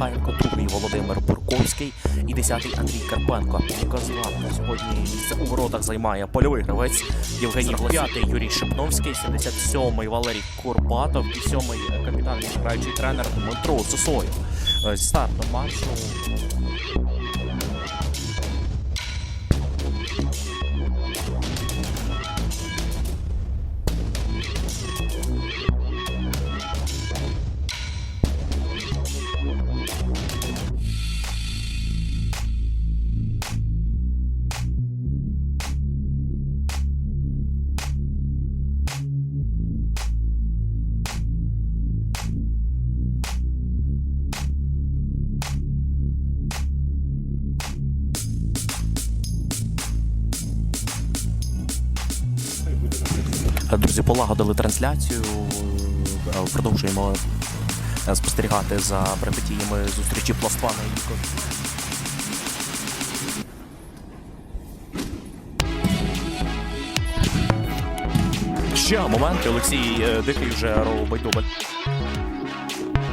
Михайленко, другий Володимир Бурковський і десятий Андрій Карпенко. Казван сьогодні місце у воротах займає польовий гравець Євгеній П'ятий Юрій Шипновський, 77-й Валерій Курбатов і 7-й капітан граючий тренер Дмитро Сосоєв. Старт Зі старту матчу Друзі, полагодили трансляцію. Е, Продовжуємо е, спостерігати за перипетіями зустрічі Пластвана і Ніко. Ще момент. Олексій е, Дикий вже дубль.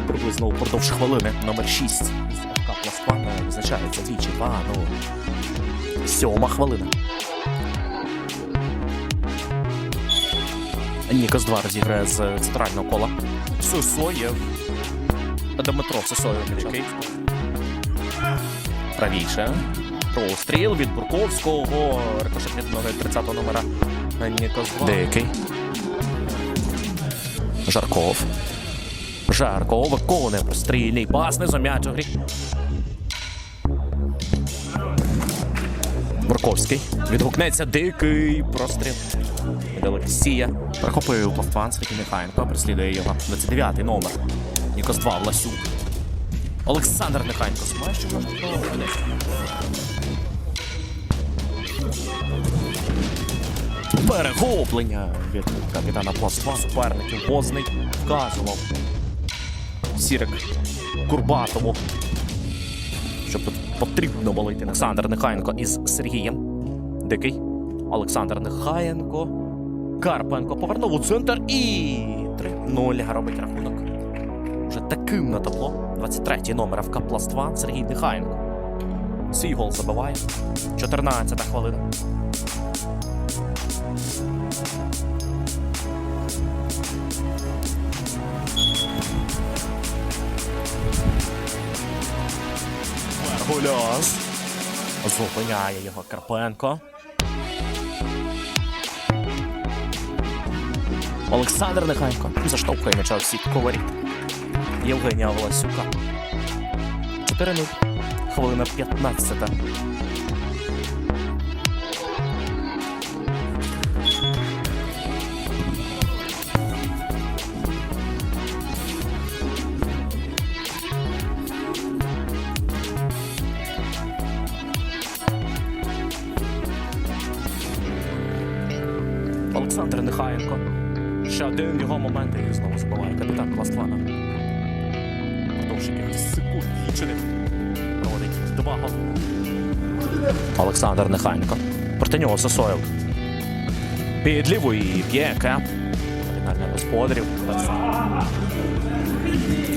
Приблизно впродовж хвилини. Номер 6. ФК Пластвана визначається двічі. Два, ну. Сьома хвилина. Нікос 2 розіграє з центрального кола. Сосоєв. Дмитро Сосоєв який. Правіше. Простріл від Бурковського. Рикошет від 30-го номера. Нікос 2. Дикий. Жарков. Жарков виконує прострільний пас, не за м'яч у грі. Бурковський. Відгукнеться дикий простріл. Олексія. Прихопив повпан Сергій Нехаєнко. Преслідує його. 29-й номер. Нікос 2 Власюк. Олександр Нехаєнко. Проводити. Перехоплення від капітана Пластва. Суперників Возний вказував. Сірик Курбатову. Що тут потрібно болити Олександр Нехаєнко із Сергієм. Дикий. Олександр Нехаєнко. Карпенко повернув у центр і 3-0 робить рахунок. Вже таким на табло. 23-й номер ФК Пластва Сергій Нехаєнко. Свій гол забиває. 14 хвилина. Гуляс. Зупиняє його Карпенко. Олександр Нехайко заштовхує м'яча в сітку воріт. Євгенія Волосюка. 4-0. Хвилина 15. Олександр Нехаєнко. Ще один його момент і знову забиває капітан Пластвана. Продовж якихось секунд лічених проводить два. Олександр Нехаєнко. Проти нього Сосоєв. Під лівої б'є кеп. Номінальний господарів.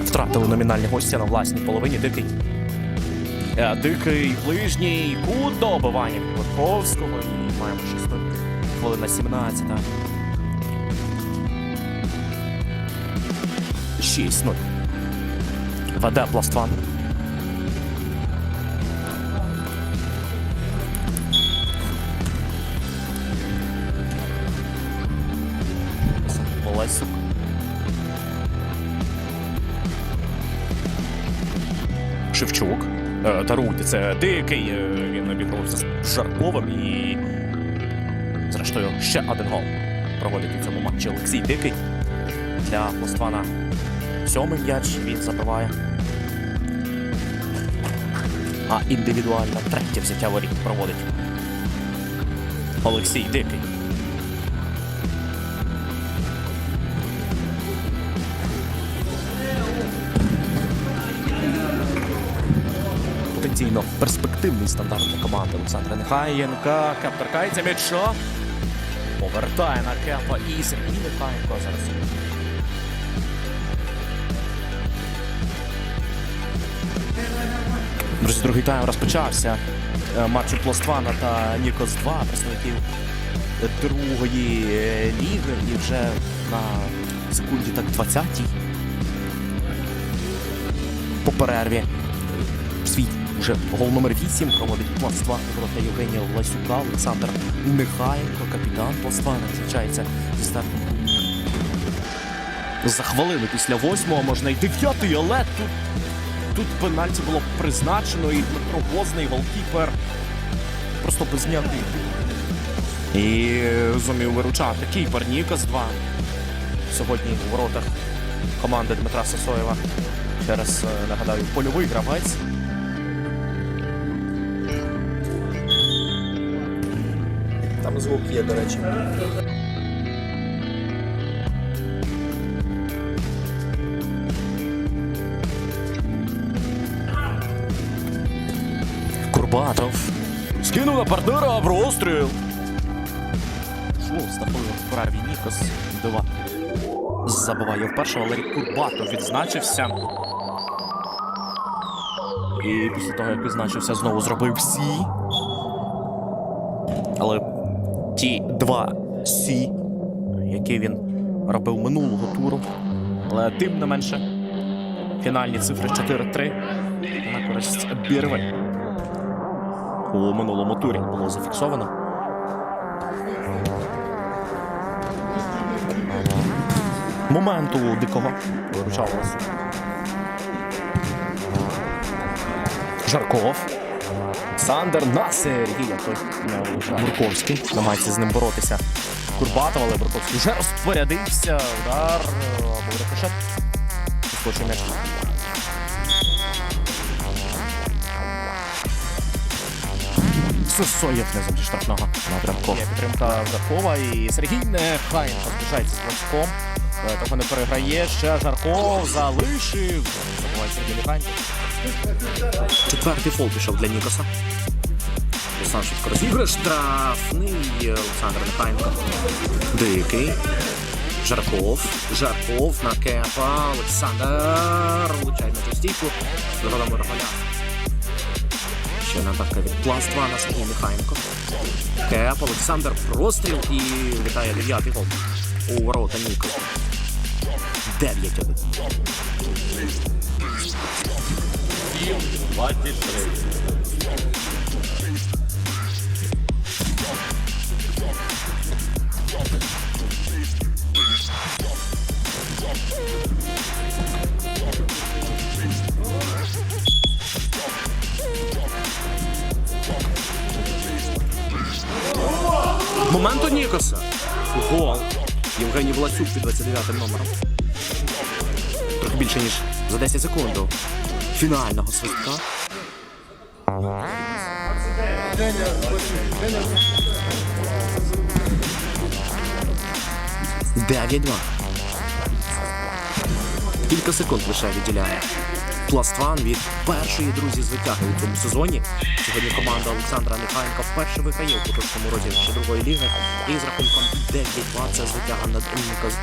Втратили номінальні гості на власній половині. Дикий. Е, Дикий ближній кут добивання від Бурковського. І маємо 6 хвилина 17. 6-0. Веде Пластван. Волосюк. Шевчук. Е, Даруйте, це дикий. е, Він обігрався з Жарковим і. Зрештою, ще один гол проводить у цьому матчі Олексій Дикий для Пластвана. Сьомий м'яч він забиває. А індивідуально третє взяття воріт проводить Олексій Дикий. Потенційно перспективний стандарт для команди Олександра Нехаєнка. Кеп торкається м'яча. Повертає на кепа і Сергій Нехаєнко зараз. Ось другий тайм розпочався. Е, Матчу Плоствана та Нікос 2 представників другої е, ліги. І вже на секунді так 20-й. По перерві. Свій вже гол номер 8 проводить Пластва проти Євгенія Власюка. Олександр Нехаєнко, капітан Пластва, зустрічається зі стартом. За хвилину після восьмого можна й дев'ятий, але тут, тут пенальті було призначено, і Дмитро Возний, голкіпер, просто без ніякої. І зумів виручати кіпер Нікас 2. Сьогодні у воротах команди Дмитра Сосоєва. Через, е, нагадаю, польовий гравець. Там звук є, до речі. Курбатов. Скинув на партнера в розстріл. Шло з такою в Нікос. Дива. Забиває вперше Валерій Курбатов відзначився. І після того, як відзначився, знову зробив сі. Але ті два сі, які він робив минулого туру. Але тим не менше, фінальні цифри 4-3 на користь Бірви у минулому турі було зафіксовано. Моменту дикого виручалося. Жарков. Сандер на Сергія. Той. Бурковський намагається з ним боротися. Курбатов, але Бурковський вже розпорядився. Удар е, або рикошет. Скочив м'яч. Сосоєв не забіж штрафного напрямку. Є підтримка Жаркова і Сергій Нехайнко збіжається з. Е, Того не переграє. Ще Жарков залишив. Забуває Сергій Нехайнко. Четвертий фол пішов для Нікоса. Руслан швидко розігрує. Штрафний Олександр Нехайнко. Дикий. Жарков. Жарков на кепа. Олександр. Влучає на стійку. Згодом Рогаля. Ще натавка від пласт на Сергія Михайленко. Кеп, Олександр простріл і вітає дев'ятий гол. У ворота Ніко. 9-1. 23. моменту Нікоса. Гол. Євгеній Власюк під 29 номером. Трохи більше, ніж за 10 секунд. до Фінального свистка. Дев'ять-два. Кілька секунд лише відділяє. Пластван від першої друзі звитяги у цьому сезоні. Сьогодні команда Олександра Нехаєнка вперше виграє у поточному розіграші другої ліги. І з рахунком 9-2 це звитяга над Нікос